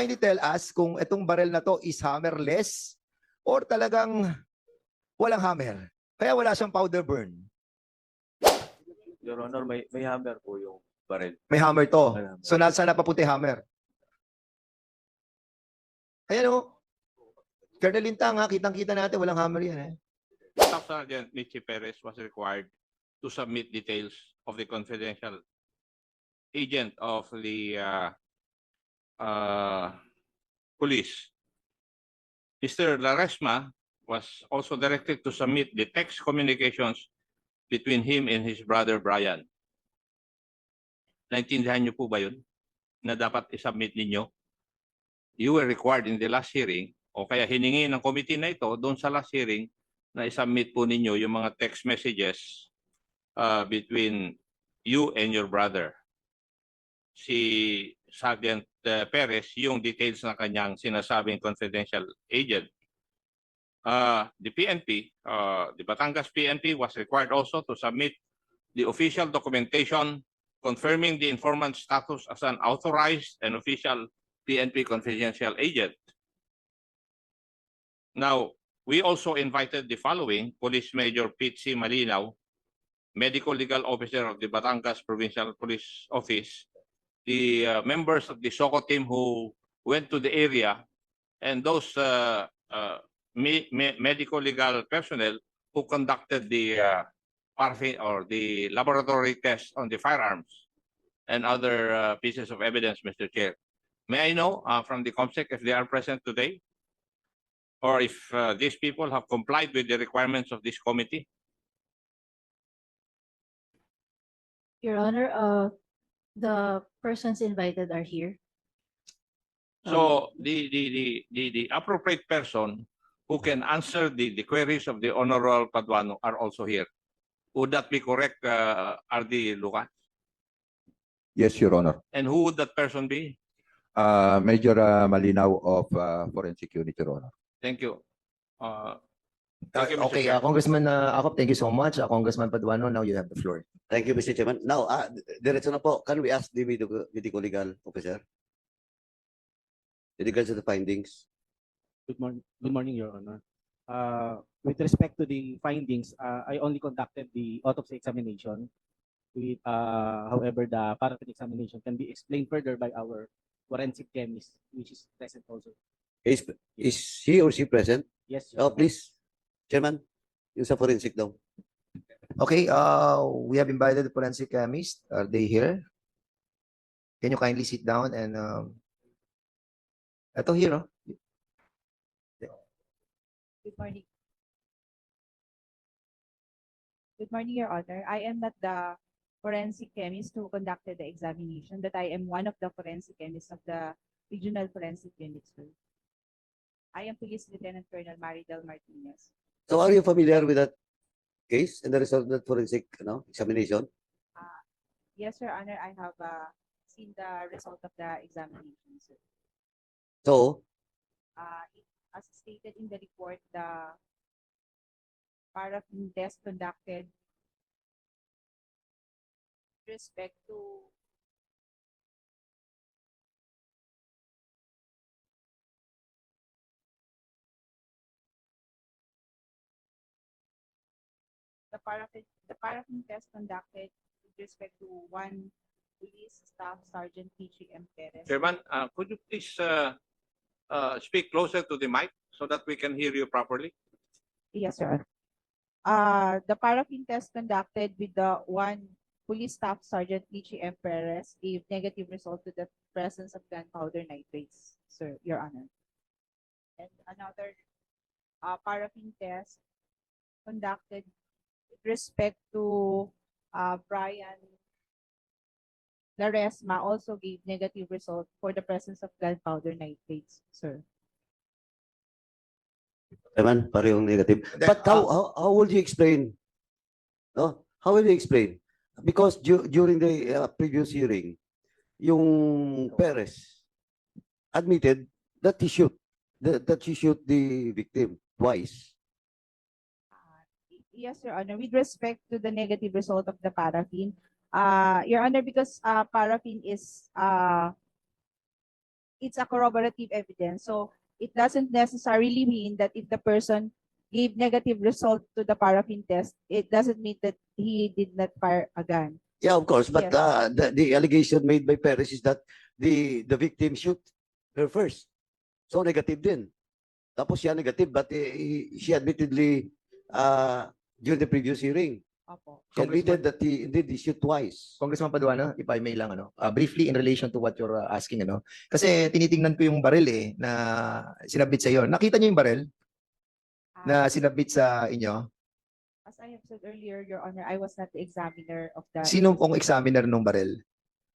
kindly tell us kung itong barrel na to is hammerless or talagang walang hammer? Kaya wala siyang powder burn. Your Honor, may, may hammer po yung baril. May hammer to. May hammer. So nasa na papunti hammer. Ayan o. Colonel Lintang ha, kitang-kita natin, walang hammer yan eh. Staff Sergeant Michi Perez was required to submit details of the confidential agent of the uh, uh, police. Mr. Laresma was also directed to submit the text communications between him and his brother Brian. Naintindihan niyo po ba yun? Na dapat isubmit ninyo? You were required in the last hearing o kaya hiningi ng committee na ito doon sa last hearing na isubmit po ninyo yung mga text messages uh, between you and your brother. Si Sergeant uh, Perez, yung details ng kanyang sinasabing confidential agent. Uh, the PNP, uh, the Batangas PNP was required also to submit the official documentation confirming the informant's status as an authorized and official PNP confidential agent. Now, we also invited the following, Police Major Pete C. Malinaw, Medical Legal Officer of the Batangas Provincial Police Office, the uh, members of the SOCO team who went to the area, and those uh, uh, me- me- medical legal personnel who conducted the uh, or the laboratory test on the firearms and other uh, pieces of evidence, Mr. Chair. May I know uh, from the COMSEC if they are present today? Or if uh, these people have complied with the requirements of this committee? Your Honor, uh, the persons invited are here. Um, So the, the, the, the, the appropriate person who can answer the, the queries of the Honorable Paduano are also here. Would that be correct, uh, RD Lucas? Yes, Your Honor. And who would that person be? Uh, Major uh, Malinaw of uh, Forensic Unit, Your Honor. Thank you. Uh, Uh, Thank you, Mr. okay, Chair. uh, Congressman uh, Akop, thank you so much. Uh, Congressman Paduano, now you have the floor. Thank you, Mr. Chairman. Now, ah, diretso na po. Can we ask the medico, medico legal officer? With regards to the findings. Good morning, good morning, Your Honor. Uh, with respect to the findings, uh, I only conducted the autopsy examination. With, uh, however, the paraffin examination can be explained further by our forensic chemist, which is present also. Is, is he or she present? Yes, Your Oh, Honor. please. Chairman, yung sa forensic daw. Okay, uh, we have invited the forensic chemist. Are they here? Can you kindly sit down and, um, ito here, oh. Good morning. Good morning, Your Honor. I am not the forensic chemist who conducted the examination, but I am one of the forensic chemists of the Regional Forensic Unit, sir. I am Police Lieutenant Colonel Maridel Martinez. So are you familiar with that case and the result of that forensic ano, examination? Yes, Your Honor, I have uh, seen the result of the examination, sir. So, Uh, it- As stated in the report, the paraffin test conducted respect to the paraffin, the paraffin test conducted with respect to one police staff sergeant PGM Perez. Chairman, uh, could you please, uh, uh, speak closer to the mic so that we can hear you properly? Yes, sir. Uh, the paraffin test conducted with the one police staff sergeant Lichi M. Perez gave negative result to the presence of gunpowder nitrates, sir, your honor. And another, uh, paraffin test conducted with respect to, uh, Brian Laresma also gave negative result for the presence of gunpowder nitrates, sir. Chairman, parehong negative. Then, But how, uh, how, how would you explain? No? How will you explain? Because du- during the uh, previous hearing, yung Perez admitted that he shoot, that, that she shoot the victim twice. Yes, Your Honor, with respect to the negative result of the paraffin, uh, Your Honor, because, uh, paraffin is, uh, it's a corroborative evidence. So it doesn't necessarily mean that if the person gave negative result to the paraffin test, it doesn't mean that he did not fire a gun. Yeah, of course, but Yes. uh, the, the allegation made by Perez is that the, the victim shoot her first. So negative din. Tapos siya negative, but eh, she admittedly, uh, during the previous hearing, Opo. she admitted that he indeed he shoot twice. Congressman Paduano, if I may lang, ano, uh, briefly in relation to what you're uh, asking, ano, kasi tinitingnan ko yung baril eh, na sinabit sa iyo. Nakita niyo yung baril na Ah, sinabit sa inyo? As I have said earlier, Your Honor, I was not the examiner of the. Sino pong examiner ng baril?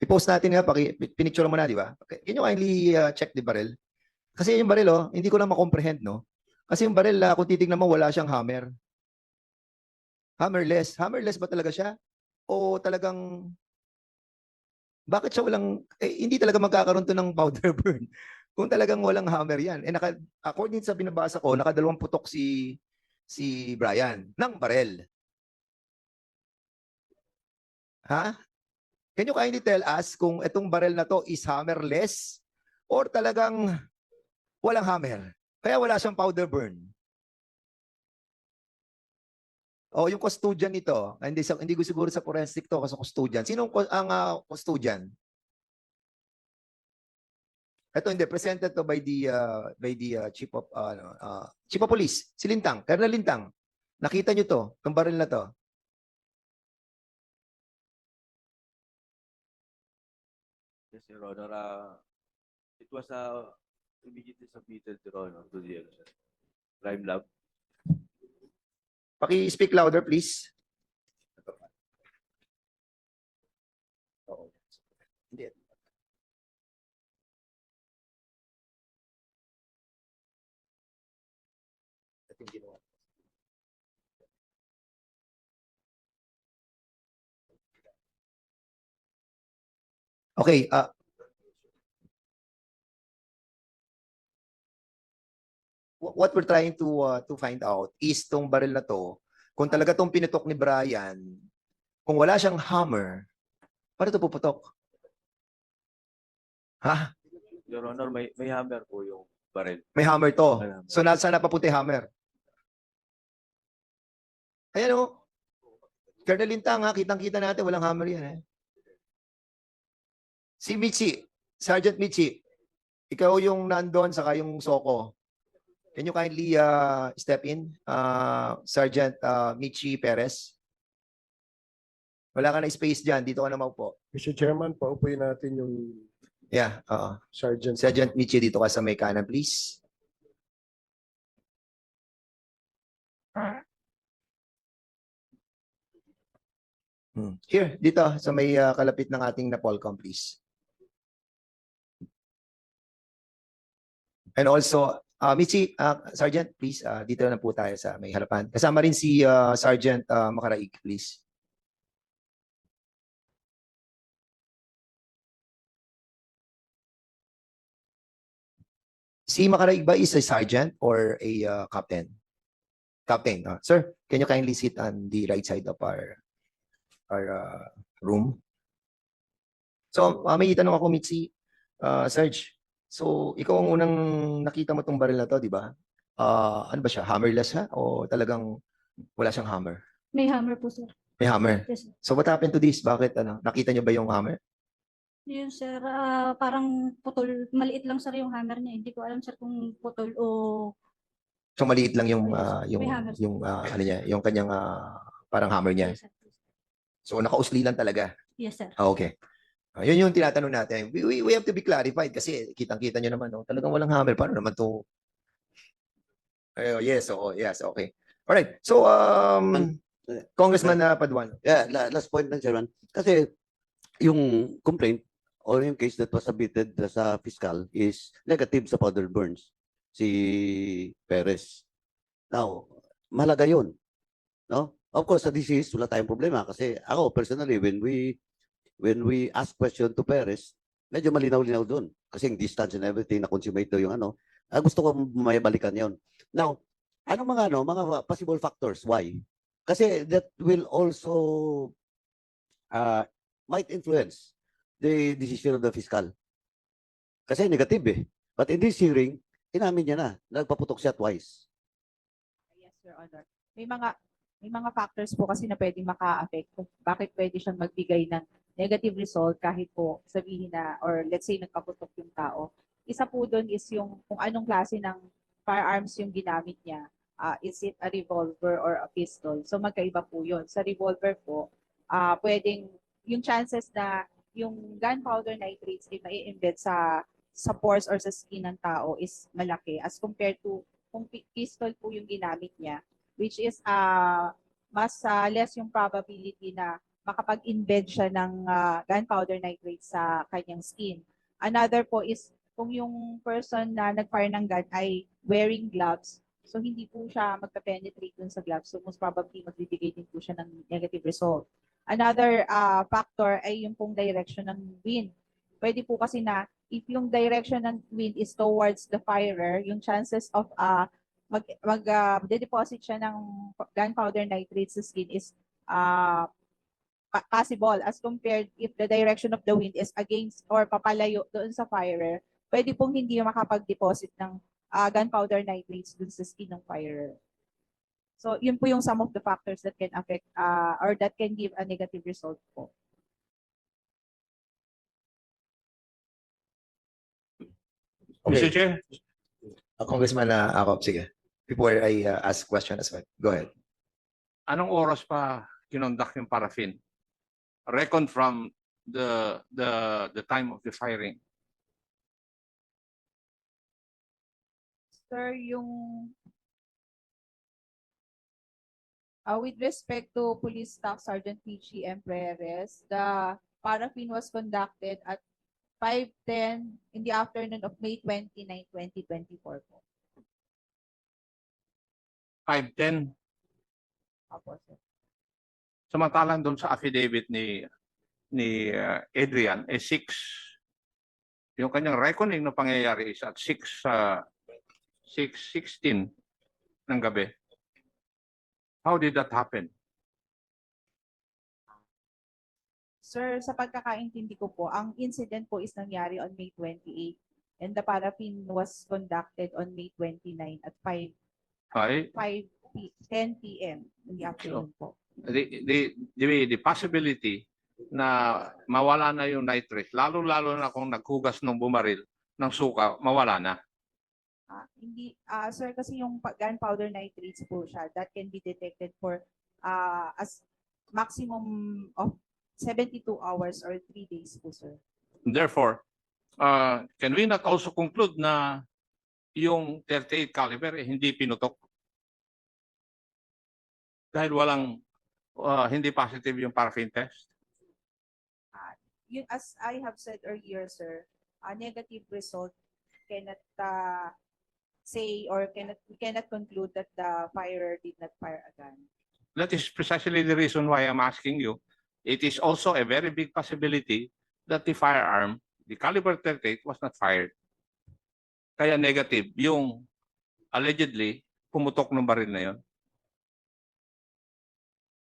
I-post natin nga, paki, pinicture mo na, di ba? Okay. Can you kindly uh, check the baril? Kasi yung baril, oh, hindi ko lang makomprehend, no? Kasi yung baril, uh, kung titignan mo, wala siyang hammer. Hammerless. Hammerless ba talaga siya? O talagang... Bakit siya walang... Eh, hindi talaga magkakaroon to ng powder burn. Kung talagang walang hammer yan. Eh, naka, according sa binabasa ko, nakadalawang putok si si Brian ng barel. Ha? Can you kindly tell us kung itong barrel na to is hammerless or talagang walang hammer? Kaya wala siyang powder burn. O yung custodian nito, hindi sa hindi ko siguro sa forensic to kasi custodian. Sino ang ah, custodian? Ito hindi presented to by the uh, by the uh, chief of uh, uh, chief of police, si Lintang, Colonel Lintang. Nakita niyo to, tong barrel na to. Yes, Your Honor. Uh, it was uh, immediately submitted, Your Honor, to the uh, crime lab. Paki-speak louder, please. Okay, ah what we're trying to uh, to find out is tong baril na to, kung talaga tong pinutok ni Brian, kung wala siyang hammer, paano to puputok? Ha? Your Honor, may, may hammer po yung baril. May hammer to. So nasa napapunti hammer. Ayan o. Colonel Lintang ha, kitang-kita natin, walang hammer yan eh. Si Michi, Sergeant Michi, ikaw yung nandoon saka yung Soko. Can you kindly uh, step in, uh, Sergeant uh, Michi Perez? Wala ka na space dyan, dito ka na maupo. Mr. Chairman, paupuin natin yung Yeah, oo. sergeant. Sergeant Michi, dito ka sa may kanan, please. Hmm. Here, dito, sa may uh, kalapit ng ating Napolcom, please. And also, uh, Michi, uh, Sergeant, please, uh, dito na po tayo sa may harapan. Kasama rin si uh, Sergeant uh, Makaraig, please. Si Makaraig ba is a sergeant or a uh, captain? Captain. ah. sir, can you kindly sit on the right side of our our uh, room? So, uh, may itanong ako, Mitzi. Uh, Sarge, so ikaw ang unang nakita mo tong baril na to, di ba? Ah, ano ba siya? Hammerless ha? O talagang wala siyang hammer? May hammer po, sir. May hammer. Yes, sir. So what happened to this? Bakit ano? Nakita niyo ba yung hammer? Yun, sir. ah, parang putol. Maliit lang, sir, yung hammer niya. Hindi ko alam, sir, kung putol o... So maliit lang yung ah, yung may hammer. yung ah, ano niya, yung kanyang ah, parang hammer niya. Yes, sir. So nakausli lang talaga. Yes, sir. Ah, okay. Ah, yun yung tinatanong natin. We, we, we have to be clarified kasi kitang-kita nyo naman, no? talagang walang hammer. Paano naman to? Oh, yes, oo, yes, okay. Alright, so, um, Congressman uh, Paduano. Yeah, la- last point lang, Chairman. Kasi yung complaint or yung case that was submitted sa fiscal is negative sa powder burns si Perez. Now, malaga yun. No? Of course, sa disease, wala tayong problema kasi ako personally, when we when we ask question to Perez, medyo malinaw-linaw doon. Kasi yung distance and everything na consummate daw yung ano. Ah, gusto ko may balikan yon. Now, ano mga ano, mga possible factors why? Kasi that will also uh, might influence the decision of the fiscal. Kasi negative eh. But in this hearing, inamin niya na, nagpaputok siya twice. Yes, Your Honor. May mga may mga factors po kasi na pwedeng maka-affect bakit pwede siyang magbigay ng negative result kahit po sabihin na or let's say nagpaputok yung tao. Isa po doon is yung kung anong klase ng firearms yung ginamit niya. Ah, is it a revolver or a pistol? So magkaiba po yun. Sa revolver po, ah pwedeng yung chances na yung gunpowder nitrates ay mai embed sa sa pores or sa skin ng tao is malaki as compared to kung pi- pistol po yung ginamit niya which is uh, mas uh, less yung probability na makapag-embed siya ng uh, gunpowder nitrate sa kanyang skin. Another po is kung yung person na nag-fire ng gun ay wearing gloves, so hindi po siya magpa-penetrate dun sa gloves. So most probably magbibigay din po siya ng negative result. Another uh, factor ay yung pong direction ng wind. Pwede po kasi na if yung direction ng wind is towards the firer, yung chances of uh, mag, mag uh, deposit siya ng gunpowder nitrate sa skin is uh, possible as compared if the direction of the wind is against or papalayo doon sa firer, pwede pong hindi makapag-deposit ng uh, gunpowder nitrates doon sa skin ng firer. So, yun po yung some of the factors that can affect uh, or that can give a negative result po. Mr. Okay, Chair, uh, Congressman uh, Acop, sige. Before I uh, ask question as well. Go ahead. anong oras pa kinondak yung paraffin? Reckon from the the the time of the firing. Sir, yung uh, with respect to Police Staff Sergeant Pichi M. Perez, the paraffin was conducted at 5:10 in the afternoon of May 29, 2024 po. 5:10 Apo, sir. Samantalang doon sa affidavit ni ni uh, Adrian eh 6 yung kanyang reckoning na pangyayari is at 6 uh, 6:16 ng gabi. How did that happen? Sir, sa pagkakaintindi ko po, ang incident po is nangyari on May 28 and the paraffin was conducted on May 29 at 5 Ay, 5 p 10 p.m. in the afternoon po. the, the, the, the possibility na mawala na yung nitrate, lalo-lalo na kung naghugas ng bumaril ng suka, mawala na. Ah, hindi ah sir kasi yung gunpowder nitrates po siya that can be detected for ah as maximum of 72 hours or 3 days po sir. Therefore, uh, can we not also conclude na yung 38 caliber eh, hindi pinutok? Dahil walang uh, hindi positive yung paraffin test? Yun as I have said earlier sir, a negative result cannot ah, say or cannot we cannot conclude that the firer did not fire a gun. That is precisely the reason why I'm asking you. It is also a very big possibility that the firearm, the caliber 38, was not fired. Kaya negative yung allegedly pumutok ng baril na yon.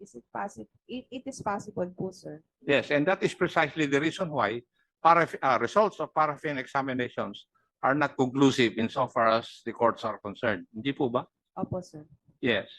Is it possible? It, it is possible po sir. Yes, and that is precisely the reason why paraff- uh, results of paraffin examinations are not conclusive insofar as the courts are concerned. Hindi po ba? Opo sir. Yes.